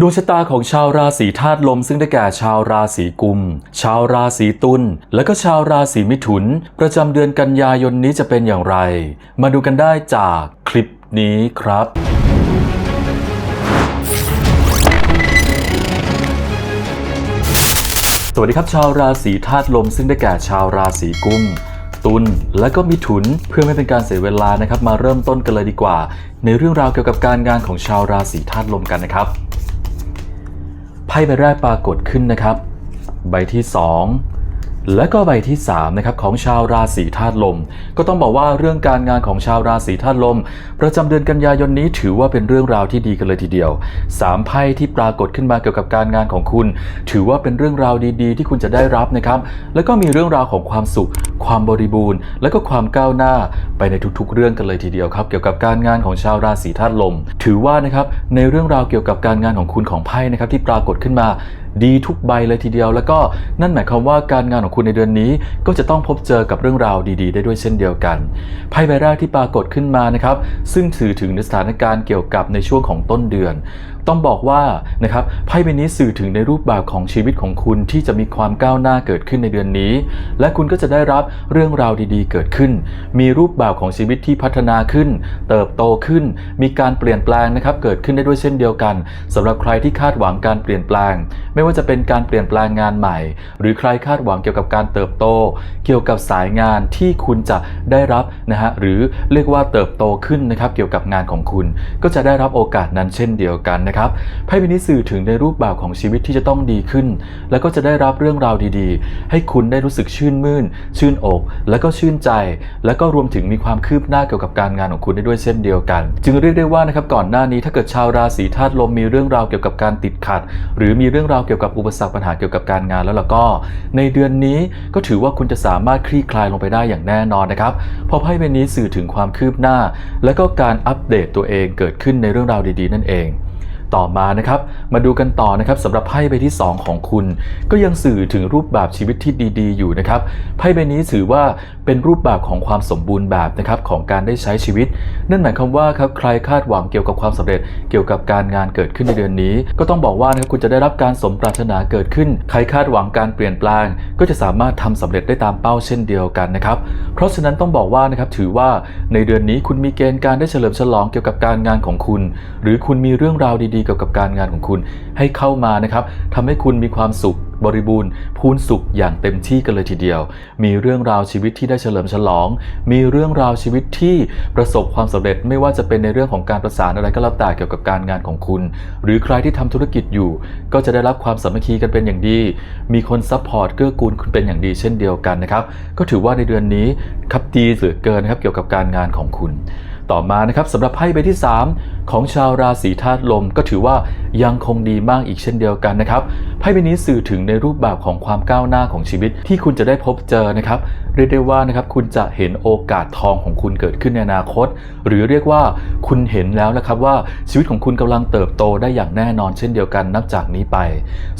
ดวงชะตาของชาวราศีธาตุลมซึ่งได้แก่ชาวราศีกุม ชาวราศีตุล และก็ชาวราศีมิถุน ประจำเดือนกันยายนนี้จะเป็นอย่างไร มาดูกันได้จากคลิปนี้ครับสวัสดีครับชาวราศีธาตุลม ซึ่งได้แก่ชาวราศีกุม ตุลและก็มิถุนเพื่อไม่เป็นการเสียเวลานะครับ มาเริ่มต้นกันเลยดีกว่า ในเรื่องราวเกี่ยวกับการงานของชาวราศีธาตุลมกันนะครับ ไพ่ใบแรกปรากฏขึ้นนะครับ ใบที่ 2 และก็ใบที่3นะครับของชาวราศีธาตุลม ก็ต้องบอกว่าเรื่องการงานของชาวราศีธาตุลม ประจำเดือนกันยายนนี้ถือว่าเป็นเรื่องราวที่ดีกันเลยทีเดียวสามไพ่ที่ปรากฏขึ้นมาเกี่ยวกับการงานของคุณ ถือว่าเป็นเรื่องราวดีๆ ที่คุณจะได้รับนะครับ แล้วก็มีเรื่องราวของความสุข ความบริบูรณ์ และก็ความก้าวหน้าไปในทุกๆ เรื่องกันเลยทีเดียวครับ เกี่ยวกับการงานของชาวราศีธาตุลม ถือว่านะครับในเรื่องราวเกี่ยวกับการงานของคุณของไพ่นะครับที่ปรากฏขึ้นมา ดีทุกใบเลยทีเดียว แล้วก็นั่นหมายความว่าการงานของคุณในเดือนนี้ ก็จะต้องพบเจอกับเรื่องราวดีๆ ได้ด้วยเช่นเดียวกันไพ่ใบแรกที่ปรากฏขึ้นมานะครับซึ่งสื่อถึงในสถานการณ์เกี่ยวกับในช่วงของต้นเดือน ต้องบอกว่านะครับไพ่ใบนี้สื่อถึงในรูปแบบของชีวิตของคุณที่จะมีความก้าวหน้าเกิดขึ้นในเดือนนี้ และคุณก็จะได้รับเรื่องราวดีๆ เกิดขึ้น มีรูปแบบของชีวิตที่พัฒนาขึ้น เติบโตขึ้น มีการเปลี่ยนแปลงนะครับเกิดขึ้นได้ด้วยเช่นเดียวกันสำหรับใครที่คาดหวังการเปลี่ยนแปลงไม่ไม่ว่าจะเป็นการเปลี่ยนแปลงงานใหม่ หรือใครคาดหวังเกี่ยวกับการเติบโต เกี่ยวกับสายงานที่คุณจะได้รับนะฮะหรือเรียกว่าเติบโตขึ้นนะครับเกี่ยวกับงานของคุณ ก็จะได้รับโอกาสนั้นเช่นเดียวกันนะครับไพ่ใบนี้สื่อถึงในรูปแบบของชีวิตที่จะต้องดีขึ้น แล้วก็จะได้รับเรื่องราวดีๆ ให้คุณได้รู้สึกชื่นมื่น ชื่นอก แล้วก็ชื่นใจ แล้วก็รวมถึงมีความคืบหน้าเกี่ยวกับการงานของคุณได้ด้วยเช่นเดียวกัน จึงเรียกได้ว่านะครับก่อนหน้านี้ถ้าเกิดชาวราศีธาตุลมมีเรื่องราวเกี่ยวกับการติดขัด หรือมีเรื่องราวเกี่ยวกับอุปสรรคปัญหาเกี่ยวกับการงานแล้วล่ะก็ ในเดือนนี้ก็ถือว่าคุณจะสามารถคลี่คลายลงไปได้อย่างแน่นอนนะครับเพราะไพ่ใบนี้สื่อถึงความคืบหน้า และก็การอัปเดตตัวเองเกิดขึ้นในเรื่องราวดีๆ นั่นเอง ต่อมานะครับ มาดูกันต่อนะครับสำหรับไพ่ใบที่ 2 ของคุณ ก็ยังสื่อถึงรูปแบบชีวิตที่ดีๆ อยู่นะครับไพ่ใบนี้ถือว่าเป็นรูปแบบของความสมบูรณ์แบบนะครับของการได้ใช้ชีวิต นั่นหมายความว่าครับใครคาดหวังเกี่ยวกับความสำเร็จ เกี่ยวกับการงานเกิดขึ้นในเดือนนี้ ก็ต้องบอกว่านะครับคุณจะได้รับการสมปรารถนาเกิดขึ้น ใครคาดหวังการเปลี่ยนแปลง ก็จะสามารถทำสำเร็จได้ตามเป้าเช่นเดียวกันนะครับเพราะฉะนั้นต้องบอกว่านะครับถือว่าในเดือนนี้คุณมีเกณฑ์การได้เฉลิมฉลองเกี่ยวกับการงานของคุณ หรือคุณมีเรื่องราวดีเกี่ยวกับการงานของคุณให้เข้ามานะครับทำให้คุณมีความสุขบริบูรณ์พูนสุขอย่างเต็มที่กันเลยทีเดียว มีเรื่องราวชีวิตที่ได้เฉลิมฉลอง มีเรื่องราวชีวิตที่ประสบความสำเร็จไม่ว่าจะเป็นในเรื่องของการประสานอะไรก็แล้วแต่เกี่ยวกับการงานของคุณ หรือใครที่ทำธุรกิจอยู่ ก็จะได้รับความสามัคคีกันเป็นอย่างดี มีคนซัพพอร์ตเกื้อกูลคุณเป็นอย่างดีเช่นเดียวกันนะครับ ก็ถือว่าในเดือนนี้ครับดีเหลือเกินนะครับเกี่ยวกับการงานของคุณ ต่อมานะครับสำหรับไพ่ใบที่ 3ของชาวราศีธาตุลมก็ถือว่ายังคงดีมากอีกเช่นเดียวกันนะครับไพ่ใบนี้สื่อถึงในรูปแบบของความก้าวหน้าของชีวิตที่คุณจะได้พบเจอนะครับ เรียกได้ว่านะครับคุณจะเห็นโอกาสทองของคุณเกิดขึ้นในอนาคต หรือเรียกว่าคุณเห็นแล้วนะครับว่าชีวิตของคุณกำลังเติบโตได้อย่างแน่นอนเช่นเดียวกันนับจากนี้ไป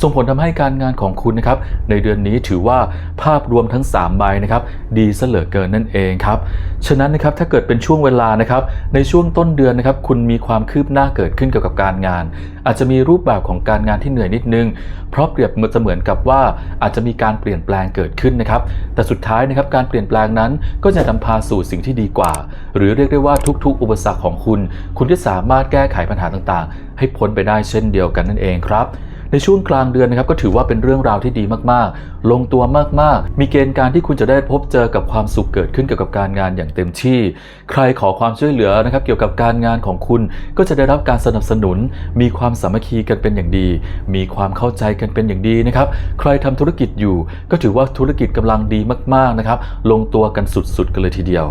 ส่งผลทำให้การงานของคุณนะครับในเดือนนี้ถือว่าภาพรวมทั้ง3ใบนะครับดีเสลือเกินนั่นเองครับฉะนั้นนะครับถ้าเกิดเป็นช่วงเวลานะครับในช่วงต้นเดือนนะครับคุณมีความความคืบหน้าเกิดขึ้นเกี่ยวกับการงาน อาจจะมีรูปแบบของการงานที่เหนื่อยนิดนึง เพราะเปรียบเหมือนเหมือนกับว่าอาจจะมีการเปลี่ยนแปลงเกิดขึ้นนะครับ แต่สุดท้ายนะครับการเปลี่ยนแปลงนั้นก็จะนำพาสู่สิ่งที่ดีกว่า หรือเรียกได้ว่าทุก ๆ อุปสรรคของคุณ คุณจะสามารถแก้ไขปัญหาต่างๆ ให้พ้นไปได้เช่นเดียวกันนั่นเองครับ ในช่วงกลางเดือนนะครับก็ถือว่าเป็นเรื่องราวที่ดีมากๆ ลงตัวมากๆ มีเกณฑ์การที่คุณจะได้พบเจอกับความสุขเกิดขึ้นเกี่ยวกับการงานอย่างเต็มที่ ใครขอความช่วยเหลือนะครับเกี่ยวกับการงานของคุณก็จะได้รับการสนับสนุน มีความสามัคคีกันเป็นอย่างดี มีความเข้าใจกันเป็นอย่างดีนะครับใครทำธุรกิจอยู่ ก็ถือว่าธุรกิจกำลังดีมากๆนะครับลงตัวกันสุดๆกันเลยทีเดียว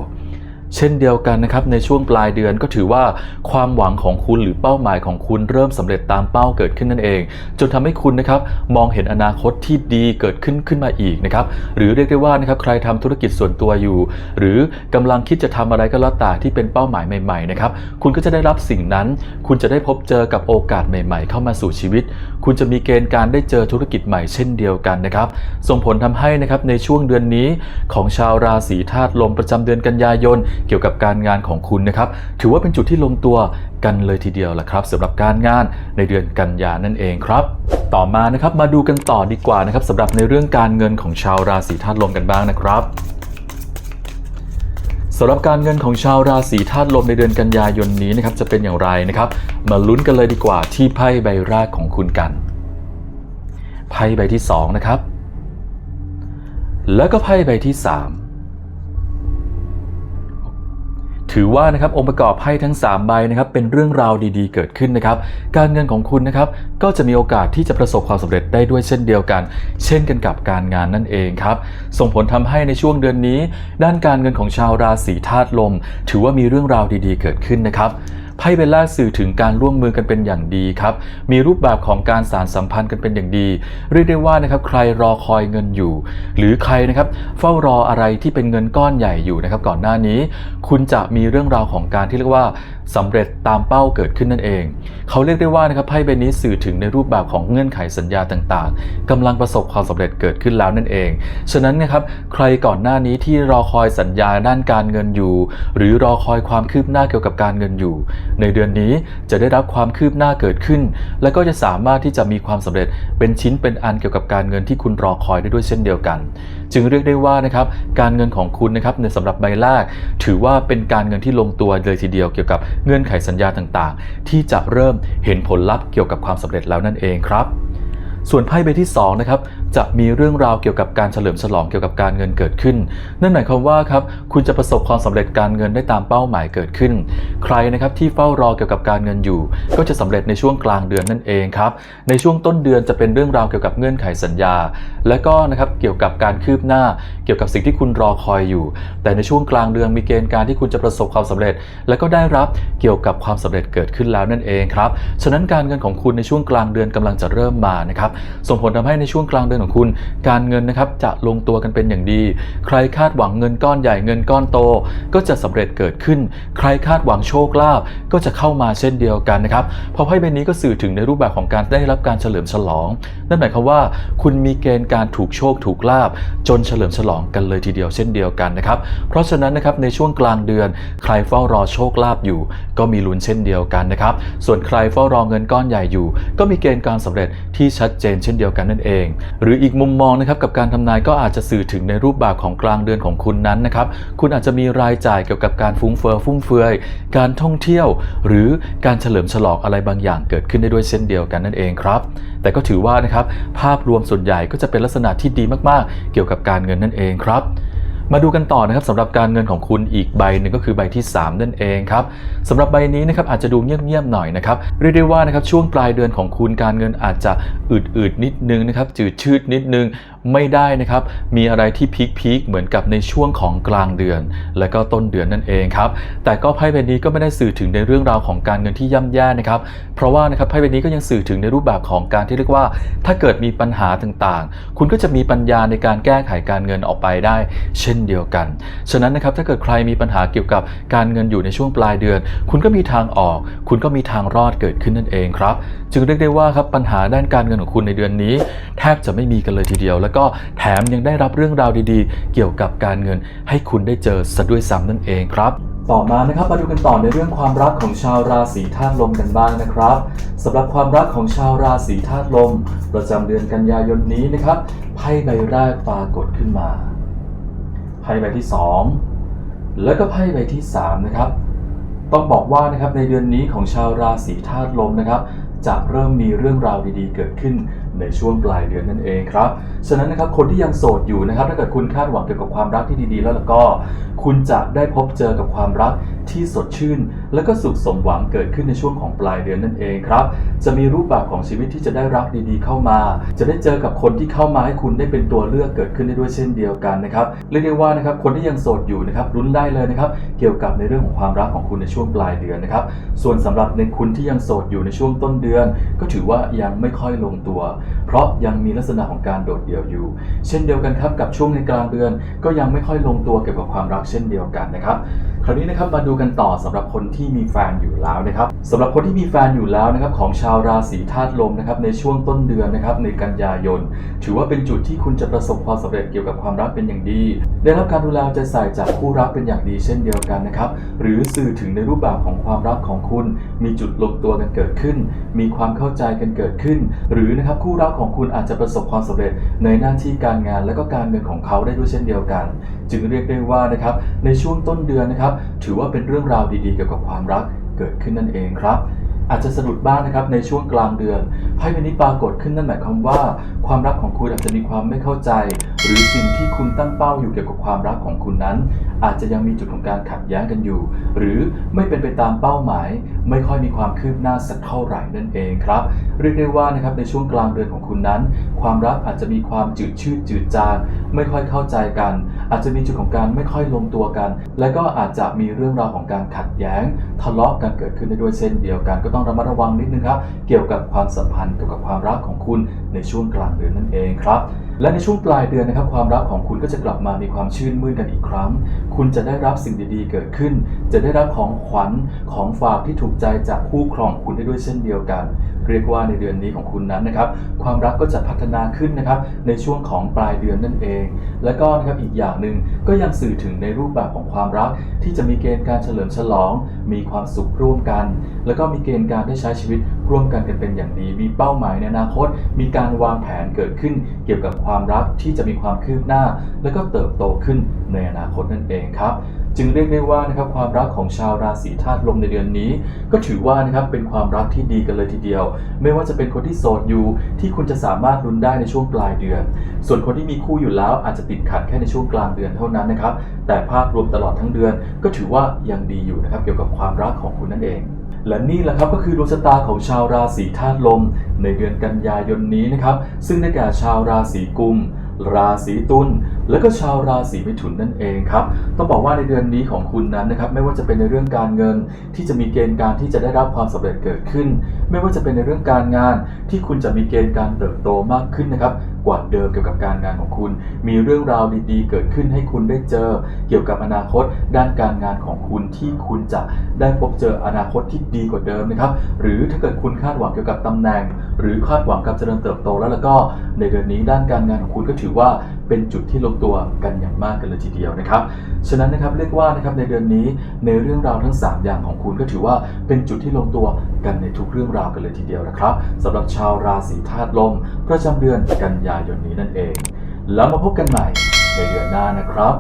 เช่นเดียวกันนะครับในช่วงปลายเดือนก็ถือว่าความหวังของคุณหรือเป้าหมายของคุณเริ่มสำเร็จตามเป้าเกิดขึ้นนั่นเอง จนทำให้คุณนะครับมองเห็นอนาคตที่ดีเกิดขึ้นขึ้นมาอีกนะครับหรือเรียกได้ว่านะครับใครทำธุรกิจส่วนตัวอยู่ หรือกำลังคิดจะทำอะไรก็แล้วแต่ที่เป็นเป้าหมายใหม่ๆนะครับคุณก็จะได้รับสิ่งนั้น คุณจะได้พบเจอกับโอกาสใหม่ ๆ เข้ามาสู่ชีวิต คุณจะมีเกณฑ์การได้เจอธุรกิจใหม่เช่นเดียวกันนะครับส่งผลทำให้นะครับในช่วงเดือนนี้ของชาวราศีธาตุลมประจำเดือนกันยายนเกี่ยวกับการงานของคุณนะครับ ถือว่าเป็นจุดที่ลงตัวกันเลยทีเดียวละครับสำหรับการงานในเดือนกันยานั่นเองครับ ต่อมานะครับมาดูกันต่อดีกว่านะครับสำหรับในเรื่องการเงินของชาวราศีธาตุลมกันบ้างนะครับสำหรับการเงินของชาวราศีธาตุลมในเดือนกันยายนนี้นะครับจะเป็นอย่างไรนะครับ มาลุ้นกันเลยดีกว่าที่ไพ่ใบแรกของคุณกัน ไพ่ใบที่2นะครับแล้วก็ไพ่ใบที่ 3 ถือว่านะครับองค์ประกอบไพ่ทั้ง 3 ใบนะครับเป็นเรื่องราวดีๆ เกิดขึ้นนะครับ การเงินของคุณนะครับก็จะมีโอกาสที่จะประสบความสำเร็จได้ด้วยเช่นเดียวกัน เช่นกันกับการงานนั่นเองครับ ส่งผลทำให้ในช่วงเดือนนี้ ด้านการเงินของชาวราศีธาตุลม ถือว่ามีเรื่องราวดีๆ เกิดขึ้นนะครับ ไพ่เบลล่าสื่อถึงการร่วมมือกันเป็นอย่างดีครับ มีรูปแบบของการสารสัมพันธ์กันเป็นอย่างดี เรียกได้ว่านะครับใครรอคอยเงินอยู่ หรือใครนะครับเฝ้ารออะไรที่เป็นเงินก้อนใหญ่อยู่นะครับก่อนหน้านี้ คุณจะมีเรื่องราวของการที่เรียกว่าสำเร็จตามเป้าเกิดขึ้นนั่นเอง เขาเรียกได้ว่านะครับไพ่ใบนี้สื่อถึงในรูปแบบของเงื่อนไขสัญญาต่างๆกำลังประสบความสำเร็จเกิดขึ้นแล้วนั่นเอง ฉะนั้นนะครับใครก่อนหน้านี้ที่รอคอยสัญญาด้านการเงินอยู่ หรือรอคอยความคืบหน้าเกี่ยวกับการเงินอยู่ ในเดือนนี้จะได้รับความคืบหน้าเกิดขึ้น และก็จะสามารถที่จะมีความสำเร็จเป็นชิ้นเป็นอันเกี่ยวกับการเงินที่คุณรอคอยได้ด้วยเช่นเดียวกัน จึงเรียกได้ว่านะครับการเงินของคุณนะครับในสำหรับใบแรกถือว่าเป็นการเงินที่ลงตัวเลยทีเดียวเกี่ยวกับเงื่อนไขสัญญาต่างๆ ที่จะเริ่มเห็นผลลัพธ์เกี่ยวกับความสำเร็จแล้วนั่นเองครับ ส่วนไพ่ใบที่2นะครับจะมีเรื่องราวเกี่ยวกับการเฉลิมฉลองเกี่ยวกับการเงินเกิดขึ้น นั่นหมายความว่าครับคุณจะประสบความสำเร็จการเงินได้ตามเป้าหมายเกิดขึ้น ใครนะครับที่เฝ้ารอเกี่ยวกับการเงินอยู่ ก็จะสำเร็จในช่วงกลางเดือนนั่นเองครับในช่วงต้นเดือนจะเป็นเรื่องราวเกี่ยวกับเงื่อนไขสัญญา และก็นะครับเกี่ยวกับการคืบหน้า เกี่ยวกับสิ่งที่คุณรอคอยอยู่ แต่ในช่วงกลางเดือนมีเกณฑ์การที่คุณจะประสบความสำเร็จ และก็ได้รับเกี่ยวกับความสำเร็จเกิดขึ้นแล้วนั่นเองครับฉะนั้นการเงินของคุณในช่วงกลางเดือนกำลังจะเริ่มมานะครับส่งผลทำให้ในช่วงกลางเดือนของคุณ การเงินนะครับจะลงตัวกันเป็นอย่างดี ใครคาดหวังเงินก้อนใหญ่เงินก้อนโต ก็จะสำเร็จเกิดขึ้น ใครคาดหวังโชคลาภก็จะเข้ามาเช่นเดียวกันนะครับเพราะไพ่ใบนี้ก็สื่อถึงในรูปแบบของการได้รับการเฉลิมฉลอง นั่นหมายความว่า คุณมีเกณฑ์การถูกโชคถูกลาบจนเฉลิมฉลองกันเลยทีเดียวเช่นเดียวกันนะครับเพราะฉะนั้นนะครับในช่วงกลางเดือน ใครเฝ้ารอโชคลาภอยู่ ก็มีลุ้นเช่นเดียวกันนะครับส่วนใครเฝ้ารอเงินก้อนใหญ่อยู่ ก็มีเกณฑ์การสำเร็จที่ชัดเจนเช่นเดียวกันนั่นเอง หรืออีกมุมมองนะครับกับการทำนายก็อาจจะสื่อถึงในรูปแบบของกลางเดือนของคุณนั้นนะครับคุณอาจจะมีรายจ่ายเกี่ยวกับการฟุ้งเฟ้อฟุ่มเฟือย การท่องเที่ยว หรือการเฉลิมฉลองอะไรบางอย่างเกิดขึ้นได้ด้วยเช่นเดียวกันนั่นเองครับแต่ก็ถือว่านะครับภาพรวมส่วนใหญ่ก็จะเป็นลักษณะที่ดีมากๆ เกี่ยวกับการเงินนั่นเองครับ มาดูกันต่อนะครับสำหรับการเงินของคุณอีกใบหนึ่งก็คือใบที่ 3 นั่นเองครับสำหรับใบนี้นะครับอาจจะดูเงียบๆหน่อยนะครับเรียกได้ว่านะครับช่วงปลายเดือนของคุณการเงินอาจจะอืดๆนิดนึงนะครับจืดชืดนิดนึงไม่ได้นะครับมีอะไรที่พีคๆเหมือนกับในช่วงของกลางเดือน และก็ต้นเดือนนั่นเองครับแต่ก็ไพ่ใบนี้ก็ไม่ได้สื่อถึงในเรื่องราวของการเงินที่ย่ำแย่นะครับเพราะว่านะครับไพ่ใบนี้ก็ยังสื่อถึงในรูปแบบของการที่เรียกว่า ถ้าเกิดมีปัญหาต่างๆ คุณก็จะมีปัญญาในการแก้ไขการเงินออกไปได้ เช่นเดียวกัน ฉะนั้นนะครับถ้าเกิดใครมีปัญหาเกี่ยวกับการเงินอยู่ในช่วงปลายเดือน คุณก็มีทางออก คุณก็มีทางรอดเกิดขึ้นนั่นเองครับ จึงเรียกได้ว่าครับปัญหาด้านการเงินของคุณในเดือนนี้ แทบจะไม่มีกันเลยทีเดียว แล้วก็แถมยังได้รับเรื่องราวดีๆ เกี่ยวกับการเงิน ให้คุณได้เจอซะด้วยซ้ำนั่นเองครับต่อมานะครับมาดูกันต่อในเรื่องความรักของชาวราศีธาตุลมกันบ้างนะครับสำหรับความรักของชาวราศีธาตุลม ประจำเดือนกันยายนนี้นะครับไพ่ใบแรกปรากฏขึ้นมา ไพ่ใบที่ 2 แล้วก็ไพ่ใบที่3นะครับต้องบอกว่านะครับในเดือนนี้ของชาวราศีธาตุลมนะครับ จะเริ่มมีเรื่องราวดีๆ เกิดขึ้น ในช่วงปลายเดือนนั่นเองครับฉะนั้นนะครับคนที่ยังโสดอยู่นะครับถ้าเกิดคุณคาดหวังเกี่ยวกับความรักที่ดีๆ แล้วแล้วก็ คุณจะได้พบเจอกับความรักที่สดชื่น และก็สุขสมหวังเกิดขึ้นในช่วงของปลายเดือนนั่นเองครับ จะมีรูปแบบของชีวิตที่จะได้รักดีๆ เข้ามา จะได้เจอกับคนที่เข้ามาให้คุณได้เป็นตัวเลือกเกิดขึ้นได้ด้วยเช่นเดียวกันนะครับเรียกได้ว่านะครับคนที่ยังโสดอยู่นะครับรุ้นได้เลยนะครับเกี่ยวกับในเรื่องของความรักของคุณในช่วงปลายเดือนนะครับส่วนสำหรับในคุณที่ยังโสดอยู่ในช่วงต้นเดือน ก็ถือว่ายังไม่ค่อยลงตัวเพราะยังมีลักษณะของการโดดเดี่ยวอยู่ เช่นเดียวกันครับกับช่วงในกลางเดือน ก็ยังไม่ค่อยลงตัวเกี่ยวกับความรักเช่นเดียวกันนะครับคราวนี้นะครับมาดูกันต่อสำหรับคนที่มีแฟนอยู่แล้วนะครับสำหรับคนที่มีแฟนอยู่แล้วนะครับของชาวราศีธาตุลมนะครับในช่วงต้นเดือนนะครับในกันยายน ถือว่าเป็นจุดที่คุณจะประสบความสำเร็จเกี่ยวกับความรักเป็นอย่างดี ได้รับการดูแลเอาใจใส่จากคู่รักเป็นอย่างดีเช่นเดียวกันนะครับหรือสื่อถึงในรูปแบบของความรักของคุณ มีจุดลงตัวกันเกิดขึ้น มีความเข้าใจกันเกิดขึ้น หรือนะครับคู่รักของคุณอาจจะประสบความสำเร็จในหน้าที่การงานและก็การเงินของเขาได้ด้วยเช่นเดียวกัน จึงเรียกได้ว่านะครับในช่วงต้นเดือนนะครับถือว่าเป็นเรื่องราวดีๆเกี่ยวกับความรักเกิดขึ้นนั่นเองครับ อาจจะสะดุดบ้างนะครับในช่วงกลางเดือนไพ่ใบนี้ปรากฏขึ้นนั่นหมายความว่า ความรักของคุณอาจจะมีความไม่เข้าใจ หรือสิ่งที่คุณตั้งเป้าอยู่เกี่ยวกับความรักของคุณนั้น อาจจะยังมีจุดของการขัดแย้งกันอยู่ หรือไม่เป็นไปตามเป้าหมาย ไม่ค่อยมีความคืบหน้าสักเท่าไหร่นั่นเองครับเรียกได้ว่านะครับในช่วงกลางเดือนของคุณนั้น ความรักอาจจะมีความจืดชืดจืดจางไม่ค่อยเข้าใจกัน อาจจะมีจุดของการไม่ค่อยลงตัวกัน และก็อาจจะมีเรื่องราวของการขัดแย้ง ทะเลาะกันเกิดขึ้นได้ด้วยเช่นเดียวกันก็ต้องระมัดระวังนิดนึงครับ เกี่ยวกับความสัมพันธ์เกี่ยวกับความรักของคุณในช่วงกลางเดือนนั่นเองครับ และในช่วงปลายเดือนนะครับ ความรักของคุณก็จะกลับมามีความชื่นมื่นกันอีกครั้ง คุณจะได้รับสิ่งดีๆ เกิดขึ้น จะได้รับของขวัญของฝากที่ถูกใจจากคู่ครองคุณได้ด้วยเช่นเดียวกัน เรียกว่าในเดือนนี้ของคุณนั้นนะครับ ความรักก็จะพัฒนาขึ้นนะครับในช่วงของปลายเดือนนั่นเอง และก็นะครับอีกอย่างหนึ่งก็ยังสื่อถึงในรูปแบบของความรัก ที่จะมีเกณฑ์การเฉลิมฉลอง มีความสุขร่วมกัน แล้วก็มีเกณฑ์การได้ใช้ชีวิตร่วมกันกันเป็นอย่างดี มีเป้าหมายในอนาคต มีการวางแผนเกิดขึ้น เกี่ยวกับความรักที่จะมีความคืบหน้า และก็เติบโตขึ้นในอนาคตนั่นเองครับ จึงเรียกได้ว่านะครับความรักของชาวราศีธาตุลมในเดือนนี้ ก็ถือว่านะครับเป็นความรักที่ดีกันเลยทีเดียว ไม่ว่าจะเป็นคนที่โสดอยู่ที่คุณจะสามารถลุ้นได้ในช่วงปลายเดือน ส่วนคนที่มีคู่อยู่แล้วอาจจะติดขัดแค่ในช่วงกลางเดือนเท่านั้นนะครับแต่ภาพรวมตลอดทั้งเดือน ก็ถือว่ายังดีอยู่นะครับเกี่ยวกับความรักของคุณนั่นเองและนี่แหละครับก็คือดวงชะตาของชาวราศีธาตุลม ในเดือนกันยายนนี้นะครับ ซึ่งได้แก่ชาวราศีกุม ราศีตุลและก็ชาวราศีมิถุนนั่นเองครับต้องบอกว่าในเดือนนี้ของคุณนั้นนะครับไม่ว่าจะเป็นในเรื่องการเงินที่จะมีเกณฑ์การที่จะได้รับความสำเร็จเกิดขึ้น ไม่ว่าจะเป็นในเรื่องการงานที่คุณจะมีเกณฑ์การเติบโตมากขึ้นนะครับกว่าเดิมเกี่ยวกับการงานของคุณ มีเรื่องราวดีๆ เกิดขึ้นให้คุณได้เจอ เกี่ยวกับอนาคตด้านการงานของคุณที่คุณจะได้พบเจออนาคตที่ดีกว่าเดิมนะครับหรือถ้าเกิดคุณคาดหวังเกี่ยวกับตำแหน่ง หรือคาดหวังกับเจริญเติบโตแล้วแล้วก็ในเดือนนี้ด้านการงานของคุณก็ถือว่าเป็นจุดที่ลงตัวกันอย่างมากกันเลยทีเดียวนะครับ ฉะนั้นนะครับเรียกว่านะครับในเดือนนี้ในเรื่องราวทั้ง 3 อย่างของคุณก็ถือว่าเป็นจุดที่ลงตัวกันในทุกเรื่องราวกันเลยทีเดียวนะครับสำหรับชาวราศีธาตุลม ประจำเดือนกันยายนนี้นั่นเอง แล้วมาพบกันใหม่ในเดือนหน้านะครับ